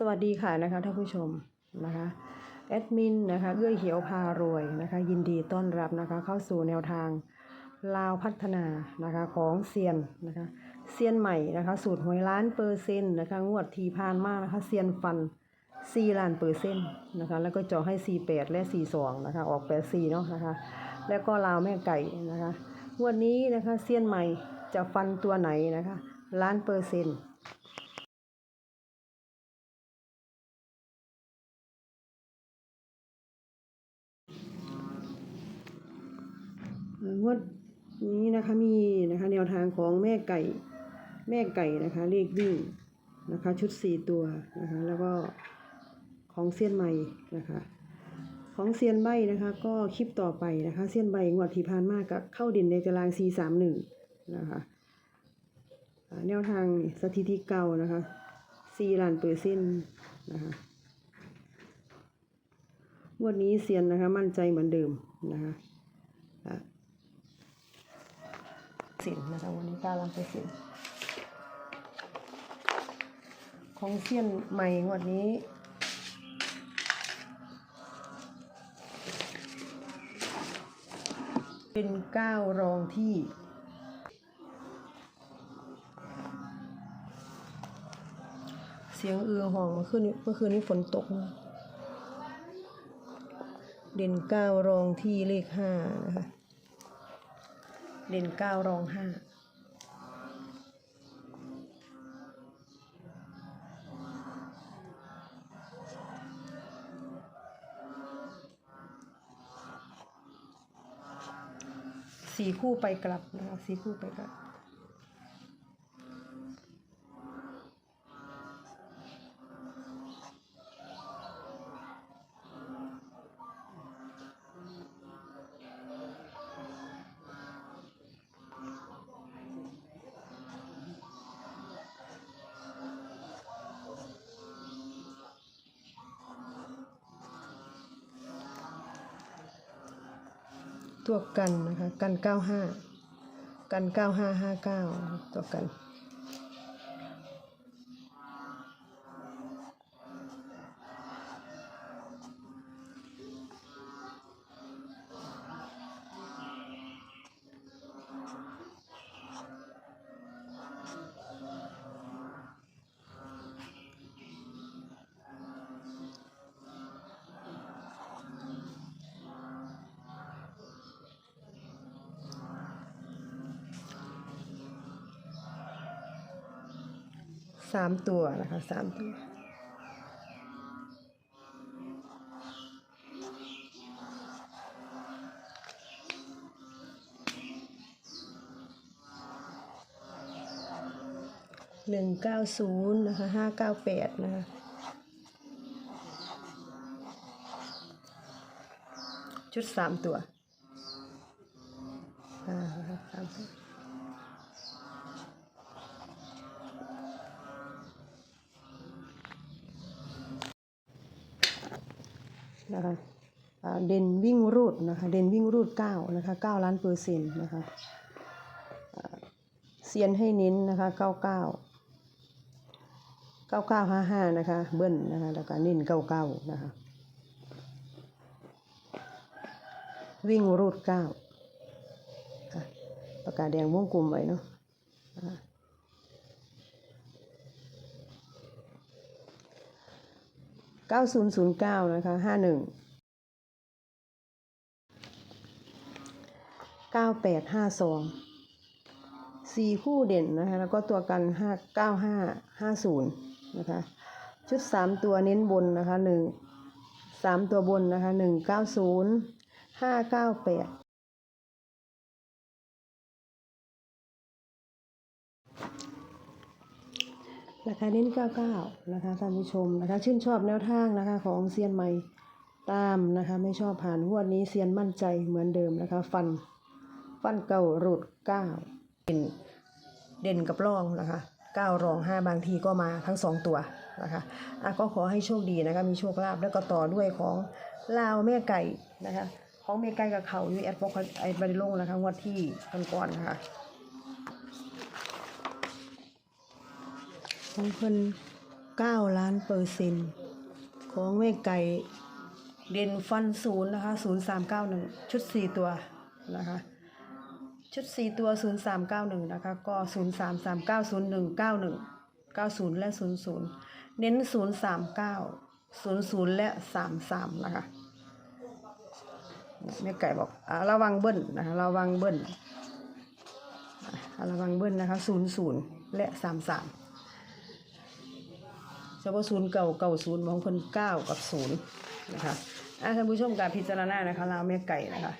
สวัสดีค่ะนะคะท่านผู้ชมนะคะแอดมินนะคะเอื้อยเหียวพารวยนะคะยินดีต้อนรับนะคะเข้าสู่แนวทางลาวพัฒนานะคะของเซียนนะคะเซียนใหม่นะคะสูตรหวยล้านเปอร์เซ็นต์นะคะงวดทีพานมากนะคะเซียนฟัน4ล้านเปอร์เซ็นต์นะคะแล้วก็จาะให้48แปดและ42นะคะออก84เนาะนะคะแล้วก็ลาวแม่ไก่นะคะงวดนี้นะคะเซียนใหม่จะฟันตัวไหนนะคะล้านเปอร์เซ็นต์ งวดนี้นะคะมีนะคะแนวทางของแม่ไก่ แม่ไก่นะคะเลขวิ่งนะคะชุดสี่ตัวนะคะแล้วก็ของเซียนใหม่นะคะของเซียนใบนะคะก็คลิปต่อไปนะคะเซียนใบงวดที่ผ่านมากกับเข้าดินในตาราง C สามหนึ่งนะคะแนวทางสถิติเก่านะคะ4ล้านเปอร์เซ็นต์นะคะงวดนี้เซียนนะคะมั่นใจเหมือนเดิมนะคะอะ สินนะคะวันนี้ก้าล้านเปอร์เซ็นของเซียนใหม่งวดนี้เป็นเก้ารองที่เสียงอือหองเมื่อคืนเมื่อคืนนี้ฝนตก เด่นเก้ารองที่เลขห้านะคะ เด่นเก้ารองห้าสี่คู่ไปกลับนะคะสี่คู่ไปกลับ ตัวกันนะคะ กัน 95 กัน 9559 ตัวกัน สามตัวนะคะสามตัวหนึ่งเก้าศูนย์นะคะห้าเก้าแปดนะคะชุดสามตัวอ่านะคะสามตัว นะคะเด่นวิ่งรูดนะคะเด่นวิ่งรูดเก้านะคะเก้าล้านเปอร์เซ็นต์นะคะเซียนให้เน้นนะคะเก้าเก้าเก้าเก้าห้าห้านะคะเบิ้ลนะคะแล้วก็เน้นเก้าเก้านะคะวิ่งรูดเก้าประกาศแดงวงกลมไว้เนาะ 9009 นะคะ 51 9852 4 คู่เด่นนะคะ แล้วก็ตัวกัน 9550 นะคะ ชุด 3 ตัวเน้นบนนะคะ 1 3 ตัวบนนะคะ 190 598 นย์ห้าเก้าแปดราคาเน้นเก้าเก้านะคะท่านผู้ชมนะคะชื่นชอบแนวทางนะคะของเซียนใหม่ตามนะคะไม่ชอบผ่านงวดนี้เซียนมั่นใจเหมือนเดิมนะคะฟันฟันเก่ารูดเก้าเด่นเด่นกับรองนะคะเก้ารองห้าบางทีก็มาทั้งสองตัวนะคะอะก็ขอให้โชคดีนะคะมีโชคลาภแล้วก็ต่อด้วยของลาวแม่ไก่นะคะของแม่ไก่กับเขาอยู่แอดบอกไอ้บริลงนะคะงวดที่ก่อนๆนะคะ ของเพิ่นเก้าล้านเปอร์เซ็นต์ของแม่ไก่เด่นฟันศูนย์นะคะศูนย์สามเก้าหนึ่งชุดสี่ตัวนะคะชุดสี่ตัวศูนย์สามเก้าหนึ่งนะคะก็ศูนย์สามสามเก้าศูนย์หนึ่งเก้าหนึ่งเก้าศูนย์และศูนย์ศูนย์เน้นศูนย์สามเก้าศูนย์ศูนย์และสามสามนะคะแม่ไก่บอกอระวังเบิ้ลนะคะระวังเบิ้ลระวังเบิ้ลนะคะศูนย์ศูนย์และสามสาม ฉพาะศูนย์เก่าเก่าศูนย์ของคนเก้ากับศูนย์นะคะอะท่านผู้ชมการพิจารณานะคะลาวแม่ไก่นะคะ